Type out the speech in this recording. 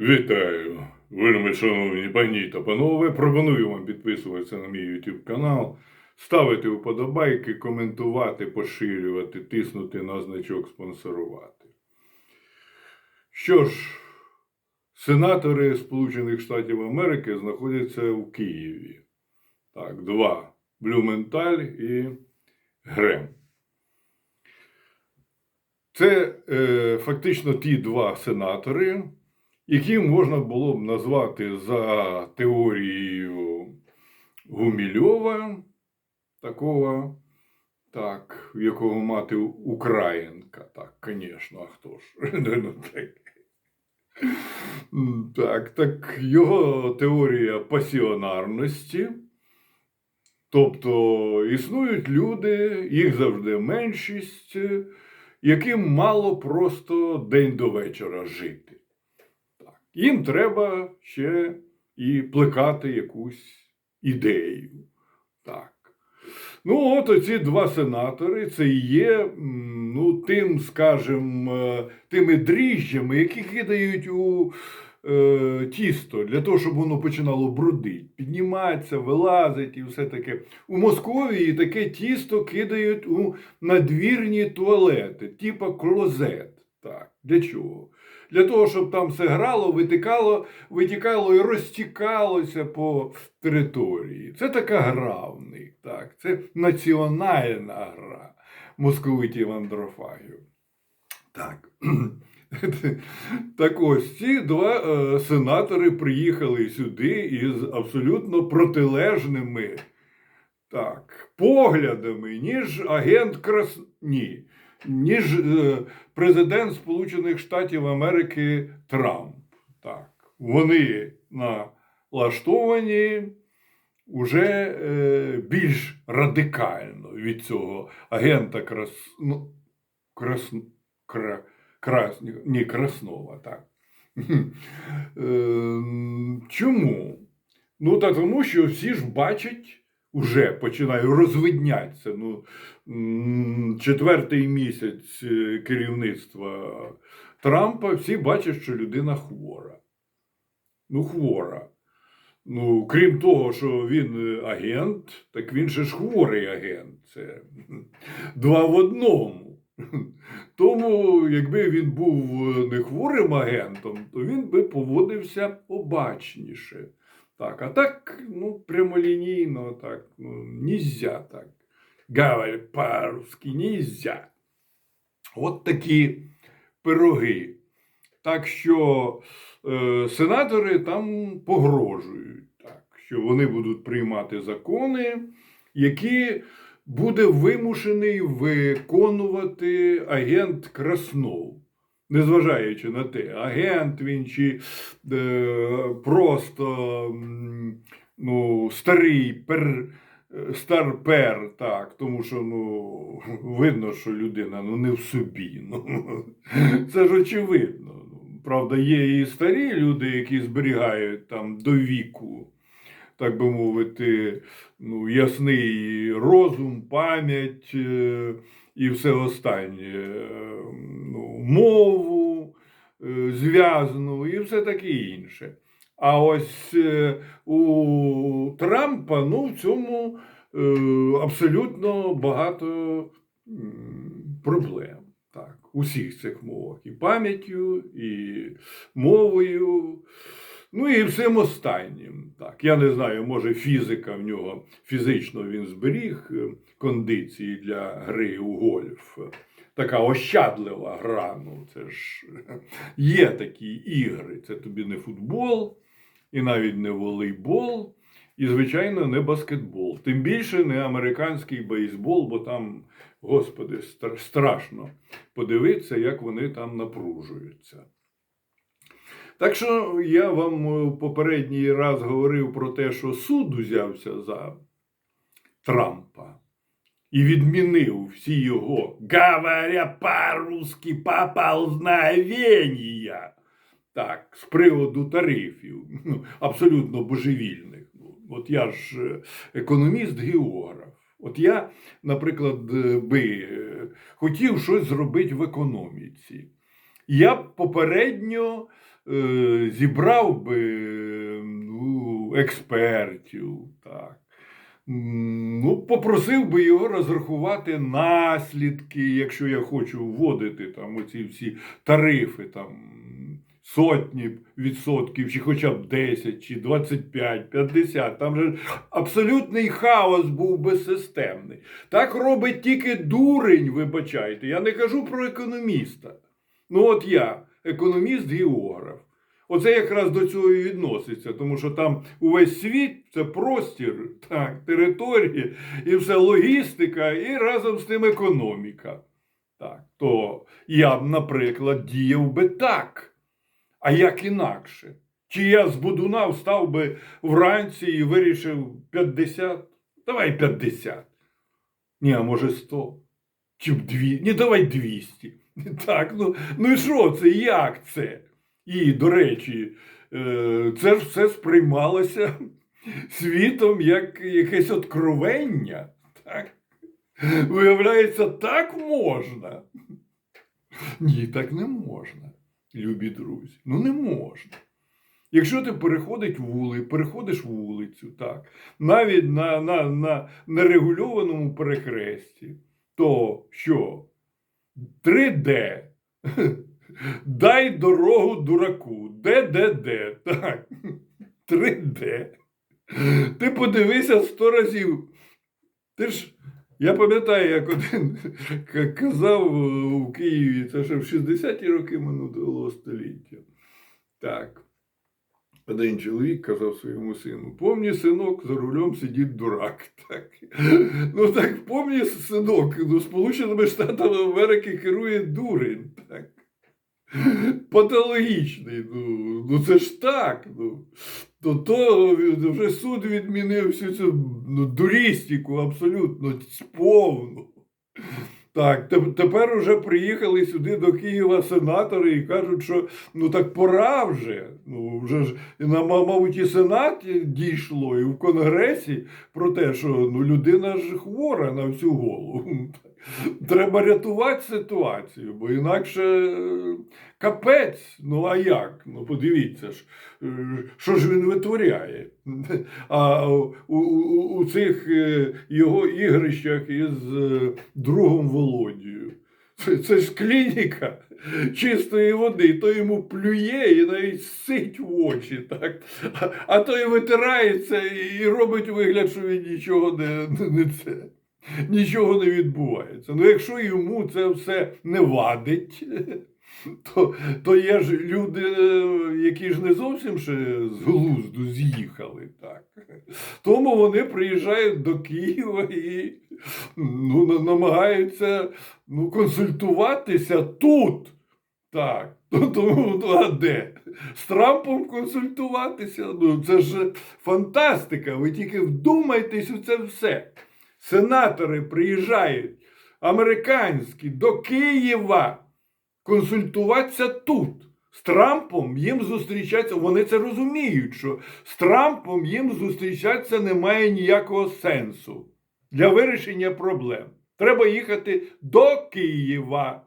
Вітаю, вельми шановні пані та панове. Пропоную вам підписуватися на мій YouTube канал, ставити вподобайки, коментувати, поширювати, тиснути на значок спонсорувати. Що ж, сенатори Сполучених Штатів Америки знаходяться в Києві. Так, два Блюменталь і Грем. Це е, фактично ті два сенатори, які можна було б назвати за теорією Гумільова, такого, так, в якого мати Українка. Так, звісно, а хто ж? Ну. М, Так, так, його теорія пасіонарності. Тобто існують люди, їх завжди меншість, яким мало просто день до вечора жити. Їм треба ще і плекати якусь ідею. Так. Ну, от оці два сенатори це і є ну, тим, скажімо, е, тими дріжджами, які кидають у е, тісто для того, щоб воно починало брудити, підніматися, вилазить і все таке. У Московії таке тісто кидають у надвірні туалети, типа клозет. Так. Для чого? Для того, щоб там все грало, витікало, витікало і розтікалося по території. Це така гра в них. Так. Це національна гра московитів андрофагів. Так. Так ось ці два е, сенатори приїхали сюди із абсолютно протилежними так, поглядами, ніж агент Крас... Ні, ніж е, президент Сполучених Штатів Америки Трамп. Так, вони налаштовані уже е, більш радикально від цього агента Крас... ну, Крас... Кра... Крас... Ні, Краснова, так. Е, Чому? Ну, та тому, що всі ж бачать, уже починає розвиднятися. Ну, четвертий місяць е, керівництва Трампа, всі бачать, що людина хвора. Ну, хвора. Ну, крім того, що він е, агент, так він же ж хворий агент. Це два в одному. Тому, якби він був е, не хворим агентом, то він би поводився обачніше. Так, а так, ну, прямолінійно, так, ну, нельзя так. Говорить по-русски, нельзя. От такі пироги. Так що е, сенатори там погрожують, так, що вони будуть приймати закони, які буде вимушений виконувати агент Краснов. Незважаючи на те, агент він чи е, просто ну, старий пер, е, старпер, так, тому що ну, видно, що людина ну, не в собі. Ну, це ж очевидно. Правда, є і старі люди, які зберігають там до віку, так би мовити, ну, ясний розум, пам'ять е, і все останнє, е, ну, мову е, зв'язану і все таке інше. А ось е, у Трампа ну, в цьому абсолютно багато проблем. Так, у всіх цих мовах. І пам'яттю, і мовою, ну і всім останнім. Так, я не знаю, може фізика в нього фізично він зберіг е, кондиції для гри у гольф. Така ощадлива гра. Ну, це ж є такі ігри. Це тобі не футбол, і навіть не волейбол, і, звичайно, не баскетбол. Тим більше не американський бейсбол, бо там, господи, страшно подивитися, як вони там напружуються. Так що я вам е, попередній раз говорив про те, що суд узявся за Трампа і відмінив всі його, говоря по-русски, поползновення. Так, з приводу тарифів, ну, абсолютно божевільних. Ну, От я ж е, економіст-географ. От я, наприклад, е, би хотів щось зробити в економіці. Я б попередньо зібрав би ну, експертів, так. Ну, попросив би його розрахувати наслідки, якщо я хочу вводити там оці всі тарифи, там сотні відсотків, чи хоча б 10, чи 25, 50. Там же абсолютний хаос був безсистемний. Так робить тільки дурень, вибачайте. Я не кажу про економіста. Ну, от я, економіст-географ. Оце якраз до цього і відноситься, тому що там увесь світ це простір, так, території, і все логістика, і разом з тим економіка. Так, то я б, наприклад, діяв би так. А як інакше? Чи я з будуна встав би вранці і вирішив 50? Давай 50. Ні, а може 100. Чи б 200? Ні, давай 200. Так, ну, ну і що це? Як це? І, до речі, е, це ж все сприймалося світом як якесь откровення. Так? Виявляється, так можна. Ні, так не можна, любі друзі. Ну не можна. Якщо ти переходиш вули, переходиш вулицю, так, навіть на, на, на нерегульованому перехресті, то що? 3D. Дай дорогу дураку. ДДД. Так. 3D. Ти подивися сто разів. Ти ж, я пам'ятаю, як один казав у Києві, це ще в 60-ті роки минулого століття. Так. Один чоловік казав своєму сину: помні, синок, за рулем сидить дурак. Так. Ну так, помні, синок, ну, Сполученими Штатами Америки керує дурень. Так. Патологічний. Ну, ну це ж так. Ну. То, то вже суд відмінив всю цю ну, дурістику абсолютно повну. Так, тепер уже приїхали сюди до Києва сенатори і кажуть, що ну так пора вже. Ну вже ж на мабуть, і Сенат дійшло, і в Конгресі про те, що ну людина ж хвора на всю голову. Треба рятувати ситуацію, бо інакше капець. Ну а як? Ну подивіться ж, е, що ж він витворяє. А у, у, у цих е, його ігрищах із е, другом Володією. Це, це ж клініка чистої води, то йому плює і навіть сить в очі, так? А, а то і витирається і робить вигляд, що він нічого не, не це. Нічого не відбувається. Ну, якщо йому це все не вадить, то, то є ж люди, е, які ж не зовсім ще з глузду з'їхали. Так. Тому вони приїжджають до Києва і ну, намагаються ну, консультуватися тут. Так. Ну, Тому, ну, а де? З Трампом консультуватися? Ну, це ж фантастика. Ви тільки вдумайтесь у це все. Сенатори приїжджають американські до Києва консультуватися тут. З Трампом їм зустрічатися, вони це розуміють, що з Трампом їм зустрічатися немає ніякого сенсу для вирішення проблем. Треба їхати до Києва.